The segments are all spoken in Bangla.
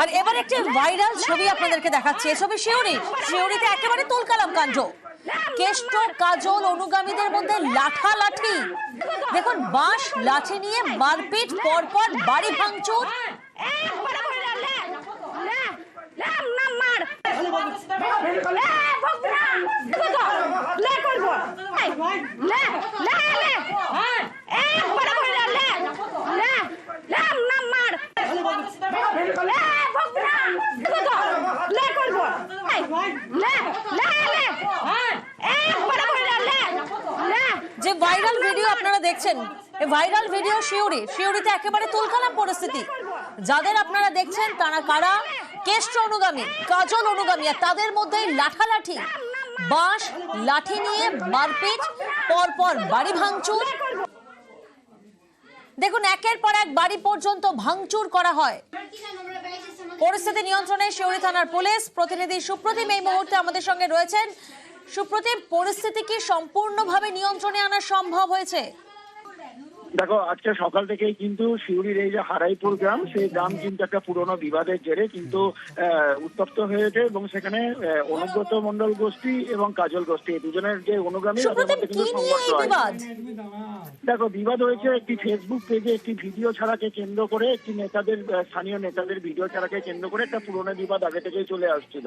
আর এবার একটি ভাইরাল ছবি আপনাদেরকে দেখাচ্ছি। এ ছবি শিউরি। শিউরিতে একেবারে তুলকালাম কাণ্ড। কেষ্ট কাজল অনুগামীদের মধ্যে লাঠালাঠি। দেখুন বাঁশ লাঠি নিয়ে মারপিট পরপর বাড়ি ভাঙচুর। এই, লে লে নাম মার লে ভক্ত না কত লে করব এই, লে লে লে একবারে করে লে লে যে ভাইরাল ভিডিও আপনারা দেখছেন। এই ভাইরাল ভিডিও শিউরি। শিউরিতে একেবারে তুলকালাম পরিস্থিতি। যাদের আপনারা দেখছেন, তারা কারা? কেষ্ট অনুগামী, কাজল অনুগামী, আর তাদের মধ্যে লাঠালাঠি। বাঁশ, লাঠি নিয়ে মারপিট, পরপর বাড়ি ভাঙচুর। দেখুন, একের পর এক বাড়ি পর্যন্ত ভাঙচুর করা হয়। পরিস্থিতি নিয়ন্ত্রণে শিউরি থানার পুলিশ, প্রতিনিধি সুপ্রতিম এই মুহূর্তে আমাদের সঙ্গে রয়েছেন। সুপ্রতিম পরিস্থিতি কি সম্পূর্ণভাবে নিয়ন্ত্রণে আনা সম্ভব হয়েছে? দেখো আজকে সকাল থেকেই কিন্তু শিউরির এই যে হারাইপুর গ্রাম সেই গ্রাম কিন্তু একটা পুরনো বিবাদের জেরে কিন্তু উত্তপ্ত হয়েছে এবং সেখানে অনুব্রত মন্ডল গোষ্ঠী এবং কাজল গোষ্ঠী দুজনের যে অনুগ্রামী কিন্তু সংঘর্ষ হয়। দেখো, বিবাদ হয়েছে একটি ফেসবুক পেজে একটি ভিডিও ছাড়াকে কেন্দ্র করে, একটি নেতাদের স্থানীয় নেতাদের ভিডিও ছাড়াকে কেন্দ্র করে একটা পুরনো বিবাদ আগে থেকেই চলে আসছিল।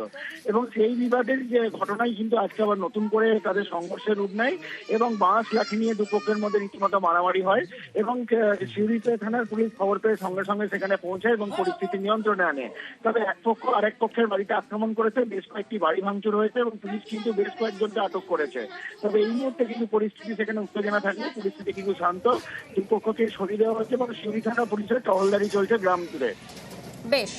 এবং সেই বিবাদের যে ঘটনাই কিন্তু আজকে আবার নতুন করে তাদের সংঘর্ষের রূপ নেয় এবং বাঁশ লাঠি নিয়ে দুপক্ষের মধ্যে রীতিমতো মারামারি হয় এবং শিউরিতে থানার পুলিশ খবর পেয়ে সঙ্গে সঙ্গে সেখানে পৌঁছায় এবং পরিস্থিতি নিয়ন্ত্রণে আনে। তবে এক পক্ষ আরেক পক্ষের বাড়িতে আক্রমণ করেছে, বেশ কয়েকটি বাড়ি ভাঙচুর হয়েছে এবং পুলিশ কিন্তু বেশ কয়েকজনকে আটক করেছে। তবে এই মুহূর্তে কিন্তু পরিস্থিতি সেখানে উত্তেজনা থাকলে পরিস্থিতি কিন্তু শান্ত। দুপক্ষকে সরিয়ে দেওয়া হচ্ছে এবং শিউরি থানা পুলিশের টহলদারি চলছে গ্রাম জুড়ে। বেশ।